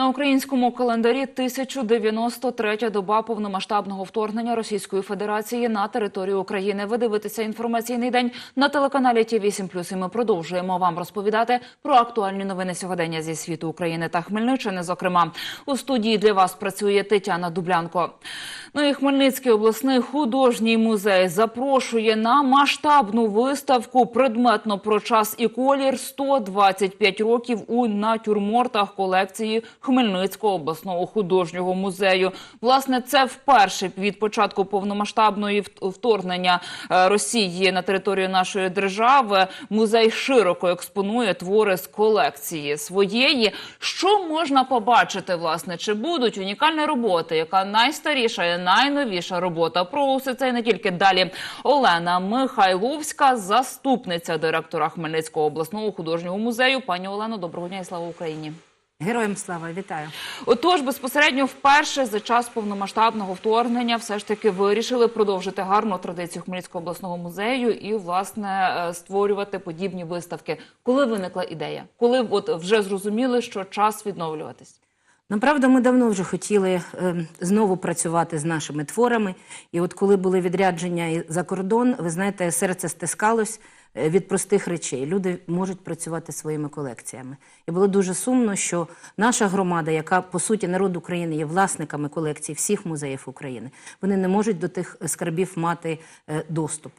На українському календарі 1093 доба повномасштабного вторгнення Російської Федерації на територію України. Ви дивитеся інформаційний день на телеканалі Ті 8 І ми продовжуємо вам розповідати про актуальні новини сьогодення зі світу України та Хмельниччини. Зокрема, у студії для вас працює Тетяна Дублянко. Ну і Хмельницький обласний художній музей запрошує на масштабну виставку предметно про час і колір 125 років у натюрмортах колекції Хмельницького обласного художнього музею. Власне, це вперше від початку повномасштабної вторгнення е, Росії на територію нашої держави. Музей широко експонує твори з колекції своєї. Що можна побачити, власне, чи будуть унікальні роботи, яка найстаріша і найновіша робота? Про усе це і не тільки далі. Олена Михайловська, заступниця директора Хмельницького обласного художнього музею. Пані Олено, доброго дня і слава Україні. Героям слава, вітаю. Отож, безпосередньо вперше за час повномасштабного вторгнення все ж таки вирішили продовжити гарну традицію Хмельницького обласного музею і власне е, створювати подібні виставки. Коли виникла ідея? Коли от вже зрозуміли, що час відновлюватись? Направда, ми давно вже хотіли е, знову працювати з нашими творами. І от коли були відрядження за кордон, ви знаєте, серце стискалось від простих речей. Люди можуть працювати своїми колекціями. І було дуже сумно, що наша громада, яка по суті народ України є власниками колекцій всіх музеїв України, вони не можуть до тих скарбів мати е, доступ.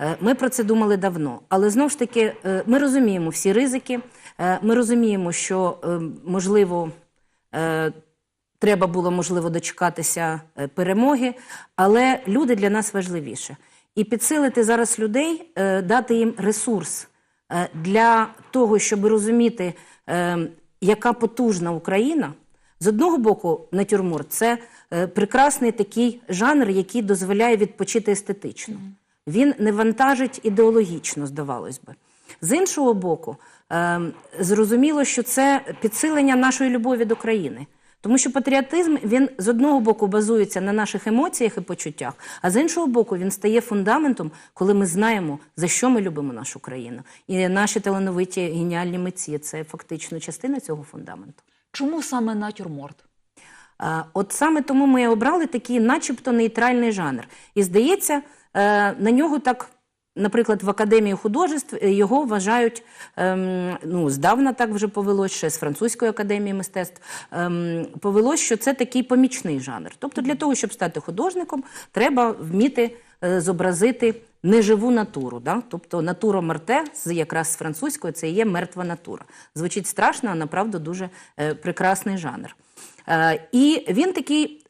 Е, Ми про це думали давно, але знову ж таки е, ми розуміємо всі ризики. е, Ми розуміємо, що е, можливо. е, Треба було можливо дочекатися е, перемоги, але люди для нас важливіше. І підсилити зараз людей, е, дати їм ресурс е, для того, щоб розуміти, е, яка потужна Україна. З одного боку, натюрморт це прекрасний такий жанр, який дозволяє відпочити естетично. Він не вантажить ідеологічно, здавалось би. З іншого боку, е, зрозуміло, що це підсилення нашої любові до країни. Тому що патріотизм він з одного боку базується на наших емоціях і почуттях, а з іншого боку, він стає фундаментом, коли ми знаємо, за що ми любимо нашу країну. І наші талановиті геніальні митці це фактично частина цього фундаменту. Чому саме натюрморт? От саме тому ми обрали такий, начебто, нейтральний жанр. І здається, е, на нього так. Наприклад, в Академії художеств е, його вважають, ем, ну, здавна так вже повелось, ще з французької академії мистецтв, ем, повелось, що це такий помічний жанр. Тобто для того, щоб стати художником, треба вміти е, зобразити неживу натуру. Да? Тобто натура марте, з якраз з французької, це є мертва натура. Звучить страшно, а направду дуже е, прекрасний жанр. Е, І він такий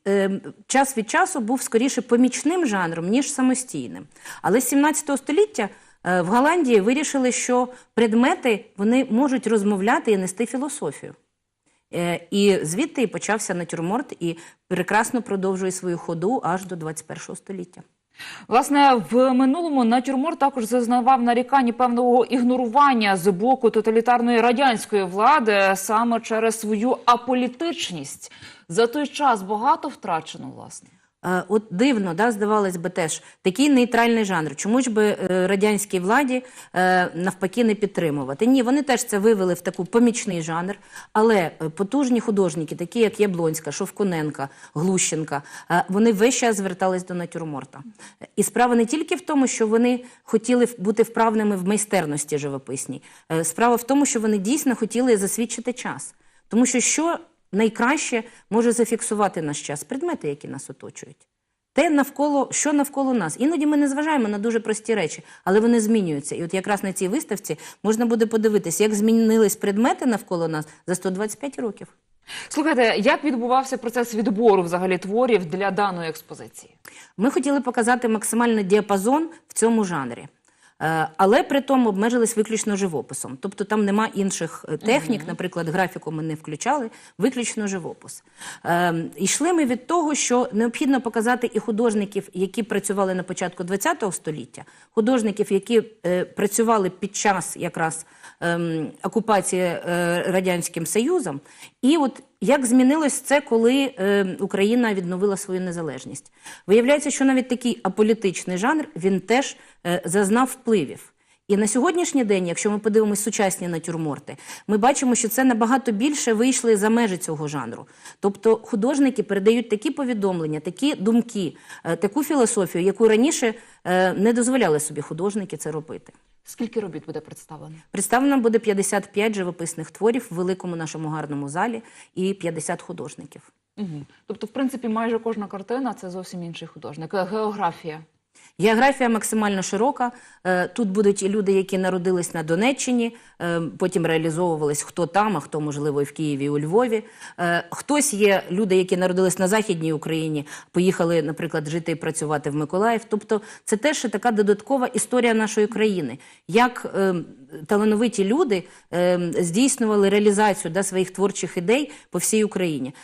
час від часу був скоріше помічним жанром, ніж самостійним. Але з 17 століття е, в Голландії вирішили, що предмети вони можуть розмовляти і нести філософію. Е, І звідти і почався натюрморт і прекрасно продовжує свою ходу аж до 21 століття. Власне, в минулому натюрмор також зазнавав нарікань певного ігнорування з боку тоталітарної радянської влади саме через свою аполітичність. За той час багато втрачено, власне. Е, От дивно, да, здавалось би, теж такий нейтральний жанр. Чому ж би е, радянській владі е, навпаки не підтримувати? Ні, вони теж це вивели в таку помічний жанр, але потужні художники, такі як Яблонська, Шовкуненка, Глущенка, вони весь час звертались до натюрморта. І справа не тільки в тому, що вони хотіли бути вправними в майстерності живописній. Справа в тому, що вони дійсно хотіли засвідчити час. Тому що що найкраще може зафіксувати наш час? Предмети, які нас оточують. Те навколо, що навколо нас. Іноді ми не зважаємо на дуже прості речі, але вони змінюються. І от якраз на цій виставці можна буде подивитися, як змінились предмети навколо нас за 125 років. Слухайте, як відбувався процес відбору взагалі творів для даної експозиції? Ми хотіли показати максимальний діапазон в цьому жанрі. Е, Але при тому обмежились виключно живописом. Тобто там нема інших е, технік, наприклад, графіку ми не включали, виключно живопис. Е, Йшли ми від того, що необхідно показати і художників, які працювали на початку ХХ століття, художників, які е, працювали під час якраз ем, окупації е, Радянським Союзом. І от як змінилось це, коли е, Україна відновила свою незалежність? Виявляється, що навіть такий аполітичний жанр він теж е, зазнав впливів. І на сьогоднішній день, якщо ми подивимося сучасні натюрморти, ми бачимо, що це набагато більше вийшли за межі цього жанру. Тобто художники передають такі повідомлення, такі думки, таку філософію, яку раніше не дозволяли собі художники це робити. Скільки робіт буде представлено? Представлено буде 55 живописних творів в великому нашому гарному залі і 50 художників. Угу. Тобто, в принципі, майже кожна картина це зовсім інший художник. Е, Географія. Географія максимально широка. Е, Тут будуть і люди, які народились на Донеччині, е, потім реалізовувались хто там, а хто, можливо, і в Києві, і у Львові. Е, Хтось є люди, які народились на Західній Україні, поїхали, наприклад, жити і працювати в Миколаїв. Тобто це теж така додаткова історія нашої країни. Як талановиті люди здійснювали реалізацію да, своїх творчих ідей по всій Україні.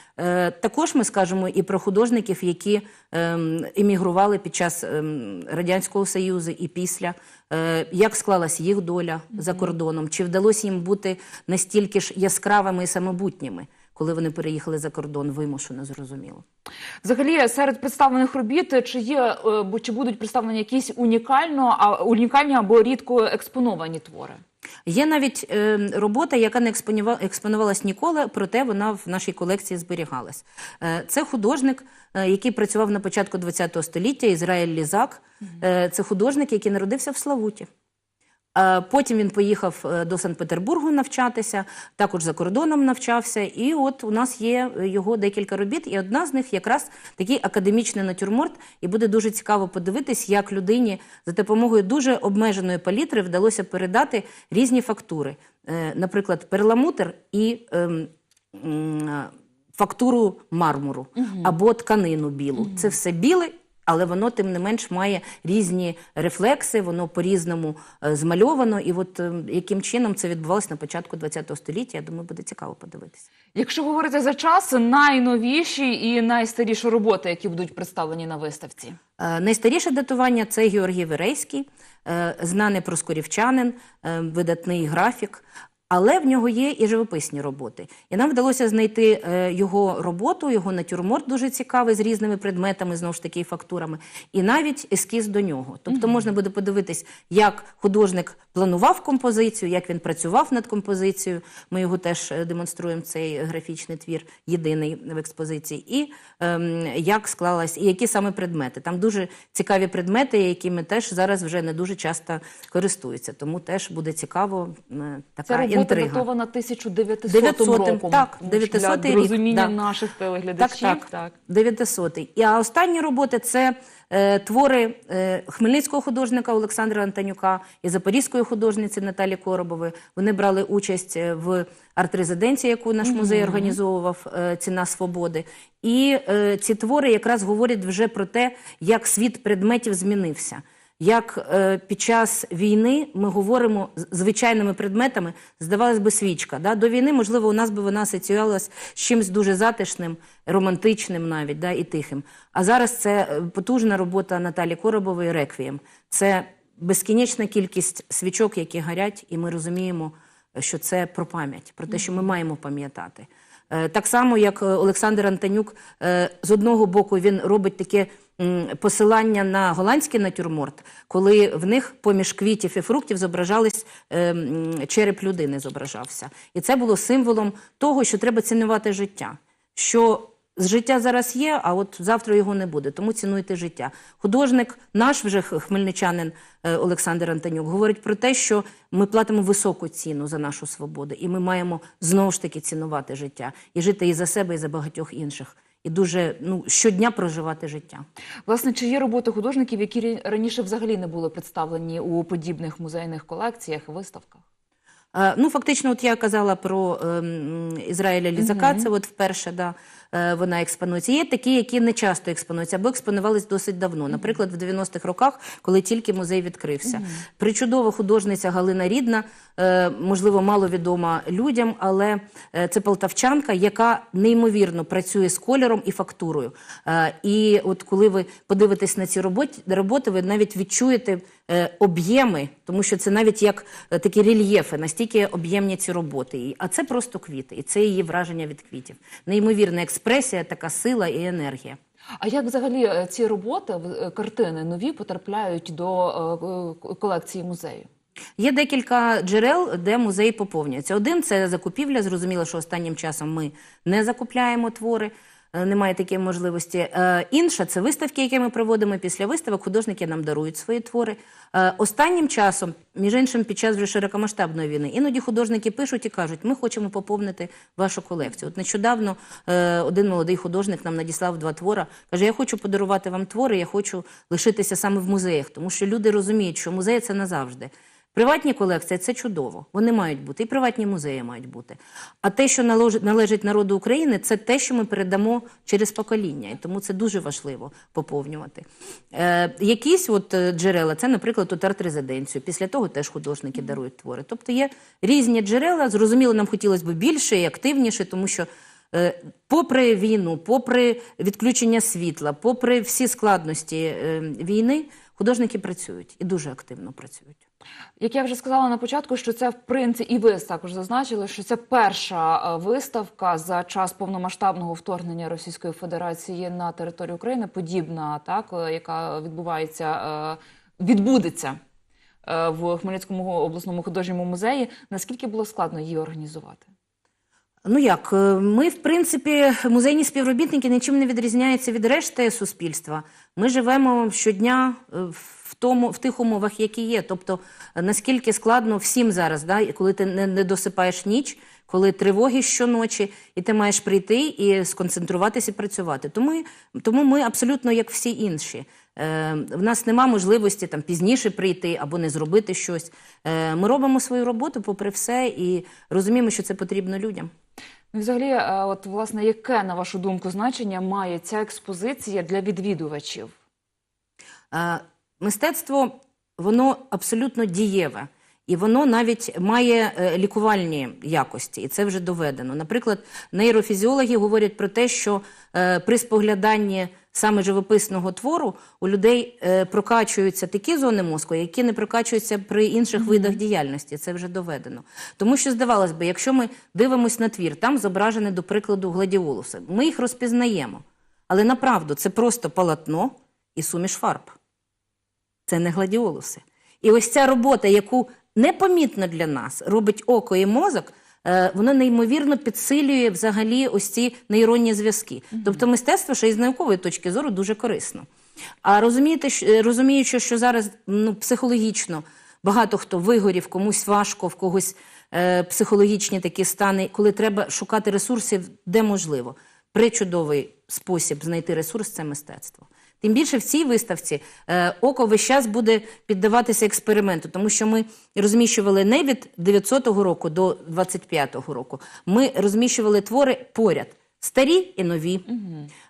Також ми скажемо і про художників, які ем, емігрували під час ем, Радянського Союзу і після, Е, як склалась їх доля за кордоном, чи вдалося їм бути настільки ж яскравими і самобутніми, коли вони переїхали за кордон, вимушено зрозуміло. Взагалі, серед представлених робіт чи є е, бо чи будуть представлені якісь унікально, а унікальні або рідко експоновані твори? Є навіть е, робота, яка не експонувала експонувалась ніколи, проте вона в нашій колекції зберігалась. Е, це художник, е, який працював на початку ХХ століття, Ізраїль Лізак. Е, це художник, який народився в Славуті. Е, Потім він поїхав е, до Санкт-Петербургу навчатися, також за кордоном навчався. І от у нас є е, його декілька робіт, і одна з них якраз такий академічний натюрморт. І буде дуже цікаво подивитись, як людині за допомогою дуже обмеженої палітри вдалося передати різні фактури. Наприклад, перламутр і ем, фактуру мармуру або тканину білу. Це все біле. Але воно тим не менш має різні рефлекси, воно по-різному е, змальовано. І от е, яким чином це відбувалося на початку ХХ століття, я думаю, буде цікаво подивитися. Якщо говорити за час, найновіші і найстаріші роботи, які будуть представлені на виставці. Е, Найстаріше датування це Георгій Верейський, знаний проскурівчанин, видатний графік. Але в нього є і живописні роботи. І нам вдалося знайти е, його роботу, його натюрморт дуже цікавий з різними предметами, знову ж таки, і фактурами, і навіть ескіз до нього. Тобто можна буде подивитись, як художник планував композицію, як він працював над композицією. Ми його теж е, демонструємо цей графічний твір, єдиний в експозиції, і ем, як склалась, і які саме предмети. Там дуже цікаві предмети, якими теж зараз вже не дуже часто користуються. Тому теж буде цікаво е, така робота інтрига. датована 1900 900-м, роком. так, Для 900-й рік, розуміння да. наших телеглядачів. Так, так. 900-й. І а останні роботи це е, твори е, хмельницького художника Олександра Антонюка і запорізької художниці Наталі Коробової. Вони брали участь е, в арт-резиденції, яку наш музей організовував е, Ціна свободи. І е, ці твори якраз говорять вже про те, як світ предметів змінився. Як е, під час війни ми говоримо звичайними предметами, здавалось би, свічка. Да? До війни, можливо, у нас би вона асоціювалась з чимось дуже затишним, романтичним навіть да? і тихим. А зараз це е, потужна робота Наталі Коробової Реквієм. Це безкінечна кількість свічок, які горять, і ми розуміємо, що це про пам'ять, про те, що ми маємо пам'ятати. Е, Так само, як е, Олександр Антонюк, з одного боку він робить таке посилання на голландський натюрморт, коли в них поміж квітів і фруктів зображались е, череп людини зображався. І це було символом того, що треба цінувати життя. Що життя зараз є, а от завтра його не буде, тому цінуйте життя. Художник, наш вже хмельничанин е, Олександр Антонюк, говорить про те, що ми платимо високу ціну за нашу свободу, і ми маємо знову ж таки цінувати життя і жити і за себе, і за багатьох інших. І дуже ну щодня проживати життя. Власне, чи є роботи художників, які раніше взагалі не були представлені у подібних музейних колекціях і виставках? Е, Ну, фактично, от я казала про ем, Ізраїля Лізака, це от вперше да, вона експонується. Є такі, які не часто експонуються, або експонувались досить давно. Наприклад, в 90-х роках, коли тільки музей відкрився. Причудова художниця Галина Рідна, е, можливо, мало відома людям, але е, це полтавчанка, яка неймовірно працює з кольором і фактурою. Е, І от коли ви подивитесь на ці роботи, ви навіть відчуєте е, об'єми, тому що це навіть як е, такі рельєфи, настільки об'ємні ці роботи. А це просто квіти, і це її враження від квітів. Неймовірна експресія, така сила і енергія. А як взагалі е, ці роботи, е, картини нові потрапляють до е, колекції музею? Є декілька джерел, де музей поповнюється. Один це закупівля. Зрозуміло, що останнім часом ми не закупляємо твори. Е, Немає такої можливості. Е, Інша це виставки, які ми проводимо після виставок. Художники нам дарують свої твори. Е, Останнім часом, між іншим, під час вже широкомасштабної війни, іноді художники пишуть і кажуть, ми хочемо поповнити вашу колекцію. От нещодавно один молодий художник нам надіслав два твора. каже: Я хочу подарувати вам твори, я хочу лишитися саме в музеях, тому що люди розуміють, що музей це назавжди. Приватні колекції це чудово. Вони мають бути, і приватні музеї мають бути. А те, що належить, народу України, це те, що ми передамо через покоління. І тому це дуже важливо поповнювати. Е, якісь от е, джерела, це, наприклад, от арт-резиденцію. Після того теж художники дарують твори. Тобто є різні джерела. Зрозуміло, нам хотілося б більше і активніше, тому що. Е, Попри війну, попри відключення світла, попри всі складності е, війни, художники працюють і дуже активно працюють. Як я вже сказала на початку, що це в принципі, і ви також зазначили, що це перша е, виставка за час повномасштабного вторгнення Російської Федерації на територію України, подібна, так е, яка відбувається, е, відбудеться в Хмельницькому обласному художньому музеї. Наскільки було складно її організувати? Ну як, е, ми, в принципі, музейні співробітники нічим не відрізняються від решти суспільства. Ми живемо щодня е, в тому, в тих умовах, які є. Тобто, е, наскільки складно всім зараз, да, коли ти не, не досипаєш ніч, коли тривоги щоночі, і ти маєш прийти і сконцентруватися і працювати. Тому, тому ми абсолютно як всі інші. Е, в нас нема можливості там пізніше прийти або не зробити щось. Е, ми робимо свою роботу попри все і розуміємо, що це потрібно людям. Ну, взагалі, е, от власне, яке на вашу думку значення має ця експозиція для відвідувачів? Е, Мистецтво воно абсолютно дієве. І воно навіть має е, лікувальні якості, і це вже доведено. Наприклад, нейрофізіологи говорять про те, що при спогляданні саме живописного твору у людей е, прокачуються такі зони мозку, які не прокачуються при інших видах діяльності. Це вже доведено. Тому що, здавалось би, якщо ми дивимось на твір, там зображені, до прикладу, гладіолуси, ми їх розпізнаємо. Але направду це просто полотно і суміш фарб. Це не гладіолуси. І ось ця робота, яку непомітно для нас робить око і мозок, воно неймовірно підсилює взагалі ось ці нейронні зв'язки. Тобто мистецтво ще із наукової точки зору дуже корисно. А розумієте, е, розуміючи, що зараз ну, психологічно багато хто вигорів, комусь важко, в когось е, психологічні такі стани, коли треба шукати ресурсів, де можливо. Причудовий спосіб знайти ресурс це мистецтво. Тим більше в цій виставці е, око весь час буде піддаватися експерименту, тому що ми розміщували не від 900-го року до 25-го року. Ми розміщували твори поряд. Старі і нові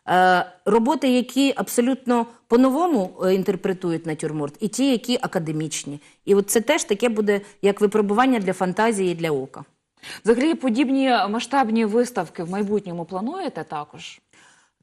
е, роботи, які абсолютно по-новому е, інтерпретують натюрморт, і ті, які академічні. І от це теж таке буде як випробування для фантазії і для ока. Взагалі, подібні масштабні виставки в майбутньому плануєте також?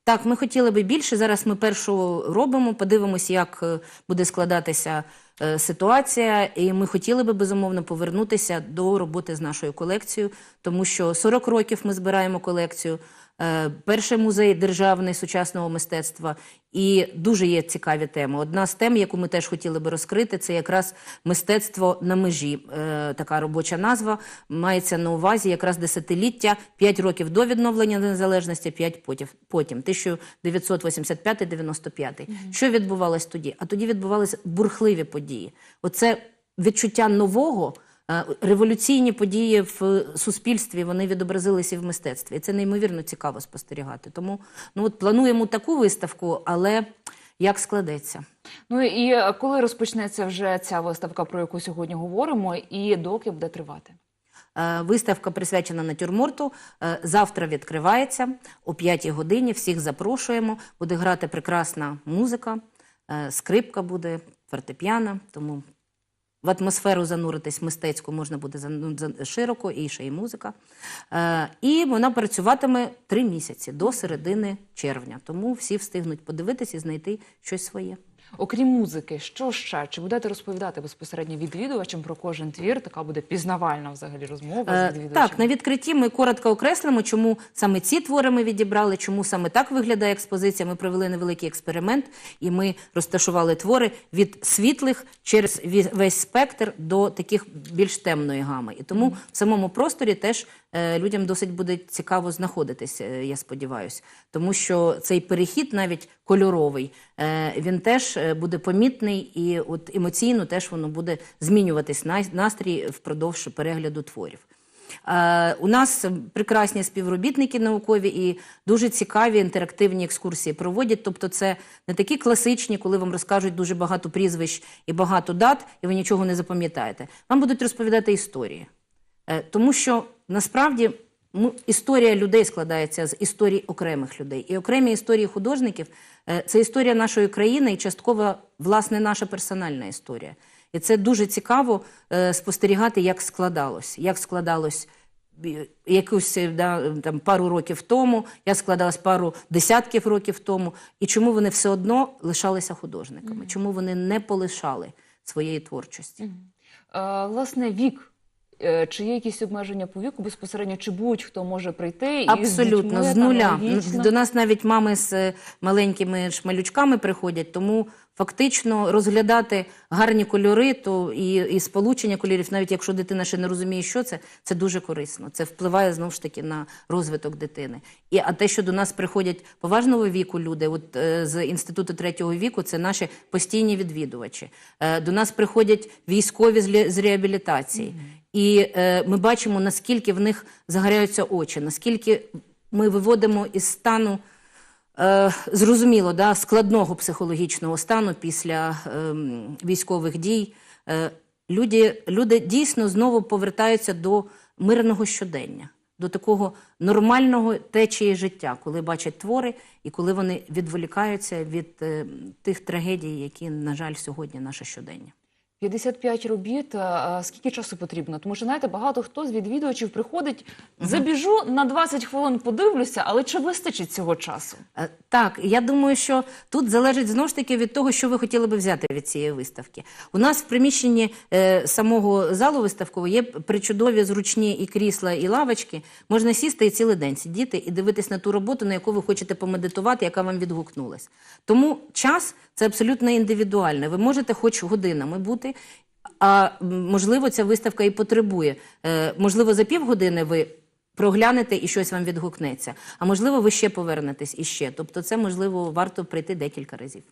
Так, ми хотіли би більше. Зараз ми першу робимо, подивимося, як е, буде складатися е, ситуація. І ми хотіли би безумовно повернутися до роботи з нашою колекцією, тому що 40 років ми збираємо колекцію. Е, Перший музей державний сучасного мистецтва і дуже є цікаві теми. Одна з тем, яку ми теж хотіли би розкрити, це якраз мистецтво на межі. Е, Така робоча назва мається на увазі якраз десятиліття, 5 років до відновлення незалежності, 5 потім. потім 1985-95. Що відбувалось тоді? А тоді відбувалися бурхливі події. Оце відчуття нового. Революційні події в суспільстві вони відобразилися і в мистецтві. І це неймовірно цікаво спостерігати. Тому ну от плануємо таку виставку, але як складеться. Ну і коли розпочнеться вже ця виставка, про яку сьогодні говоримо, і доки буде тривати? Е, Виставка присвячена натюрморту. Е, Завтра відкривається о 5 годині. Всіх запрошуємо. Буде грати прекрасна музика, е, скрипка буде, фортепіано. Тому в атмосферу зануритись мистецьку можна буде за- широко, і ще й музика. Е, І вона працюватиме три місяці до середини червня. Тому всі встигнуть подивитись і знайти щось своє. Окрім музики, що ще? Чи будете розповідати безпосередньо відвідувачам про кожен твір? Така буде пізнавальна взагалі розмова з Е, відвідувачами? Так, на відкритті ми коротко окреслимо, чому саме ці твори ми відібрали, чому саме так виглядає експозиція. Ми провели невеликий експеримент, і ми розташували твори від світлих через весь спектр до таких більш темної гами. І тому в самому просторі теж е, людям досить буде цікаво знаходитися, е, я сподіваюся. Тому що цей перехід, навіть кольоровий, він теж е, буде помітний, і от емоційно теж воно буде змінюватись на- настрій впродовж перегляду творів. Е, У нас прекрасні співробітники наукові і дуже цікаві інтерактивні екскурсії проводять. Тобто, це не такі класичні, коли вам розкажуть дуже багато прізвищ і багато дат, і ви нічого не запам'ятаєте. Вам будуть розповідати історії. Е, Тому що насправді історія людей складається з історій окремих людей. І окремі історії художників е, це історія нашої країни і частково, власне, наша персональна історія. І це дуже цікаво е, спостерігати, як складалось, як складалось якусь е, да, там, пару років тому, як складалось пару десятків років тому, і чому вони все одно лишалися художниками, чому вони не полишали своєї творчості. Е, власне, вік. Е, Чи є якісь обмеження по віку безпосередньо, чи будь-хто може прийти і з Абсолютно, дітьми, з нуля. До нас навіть мами з е, маленькими шмалючками приходять, тому фактично розглядати гарні кольори то і, і сполучення кольорів, навіть якщо дитина ще не розуміє, що це, це дуже корисно. Це впливає знову ж таки на розвиток дитини. І, а те, що до нас приходять поважного віку люди, от е, з інституту третього віку, це наші постійні відвідувачі. Е, до нас приходять військові з, з реабілітації. І е, ми бачимо, наскільки в них загоряються очі, наскільки ми виводимо із стану е, зрозуміло, да, складного психологічного стану після ем, військових дій. Е, люди, люди дійсно знову повертаються до мирного щодення, до такого нормального течії життя, коли бачать твори і коли вони відволікаються від е, тих трагедій, які, на жаль, сьогодні наше щодення. 55 робіт. а Скільки часу потрібно? Тому що знаєте, багато хто з відвідувачів приходить, забіжу на 20 хвилин, подивлюся, але чи вистачить цього часу? Е, Так, я думаю, що тут залежить знову ж таки від того, що ви хотіли би взяти від цієї виставки. У нас в приміщенні е, самого залу виставкового є причудові зручні і крісла, і лавочки. Можна сісти і цілий день сидіти і дивитись на ту роботу, на яку ви хочете помедитувати, яка вам відгукнулась. Тому час це абсолютно індивідуально. Ви можете хоч годинами бути. А можливо, ця виставка і потребує. Е, можливо, за півгодини ви проглянете і щось вам відгукнеться. А можливо, ви ще повернетесь іще. Тобто, це можливо варто прийти декілька разів.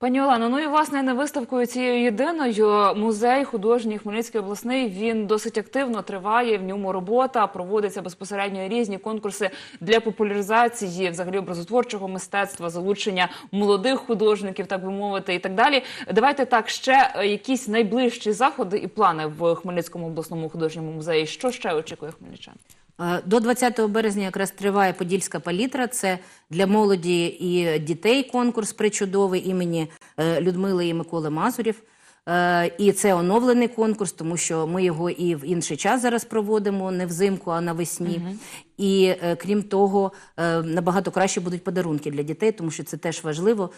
Пані Олено, ну і власне не виставкою цією єдиною. Музей художній Хмельницький обласний він досить активно триває. В ньому робота проводяться безпосередньо різні конкурси для популяризації взагалі образотворчого мистецтва, залучення молодих художників, так би мовити, і так далі. Давайте так ще е, якісь найближчі заходи і плани в Хмельницькому обласному художньому музеї. Що ще очікує хмельничан? Е, До 20 березня якраз триває Подільська палітра. Це для молоді і дітей конкурс причудовий імені е, Людмили і Миколи Мазурів. Е, І це оновлений конкурс, тому що ми його і в інший час зараз проводимо, не взимку, а навесні. І е, крім того, набагато краще будуть подарунки для дітей, тому що це теж важливо.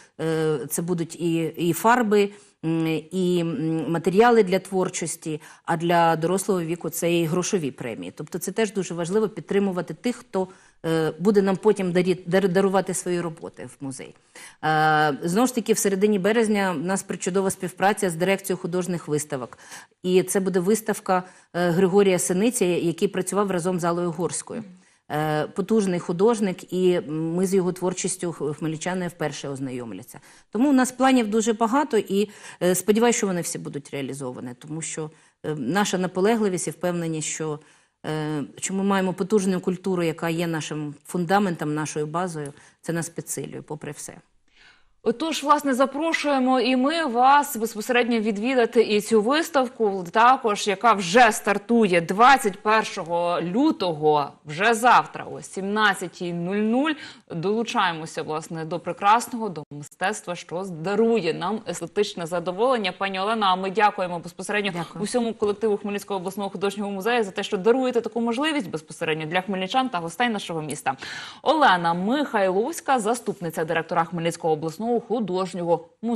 Це будуть і, і фарби, і матеріали для творчості, а для дорослого віку це і грошові премії. Тобто це теж дуже важливо підтримувати тих, хто е, буде нам потім дарувати свої роботи в музей. Е, Знову ж таки, в середині березня в нас причудова співпраця з дирекцією художніх виставок. І це буде виставка е, Григорія Синиці, який працював разом з Алою Горською. Е, Потужний художник, і ми з його творчістю хмельничани вперше ознайомляться. Тому у нас планів дуже багато, і е, сподіваюся, що вони всі будуть реалізовані, тому що е, наша наполегливість і впевненість, що, що ми маємо потужну культуру, яка є нашим фундаментом, нашою базою, це нас підсилює, попри все. Отож, власне, запрошуємо і ми вас безпосередньо відвідати і цю виставку, також яка вже стартує 21 лютого, вже завтра, о 17.00. Долучаємося власне до прекрасного, до мистецтва, що дарує нам естетичне задоволення. Пані Олена, а ми дякуємо безпосередньо Дякую. усьому колективу Хмельницького обласного художнього музею за те, що даруєте таку можливість безпосередньо для хмельничан та гостей нашого міста. Олена Михайловська, заступниця директора Хмельницького обласного художнього музею.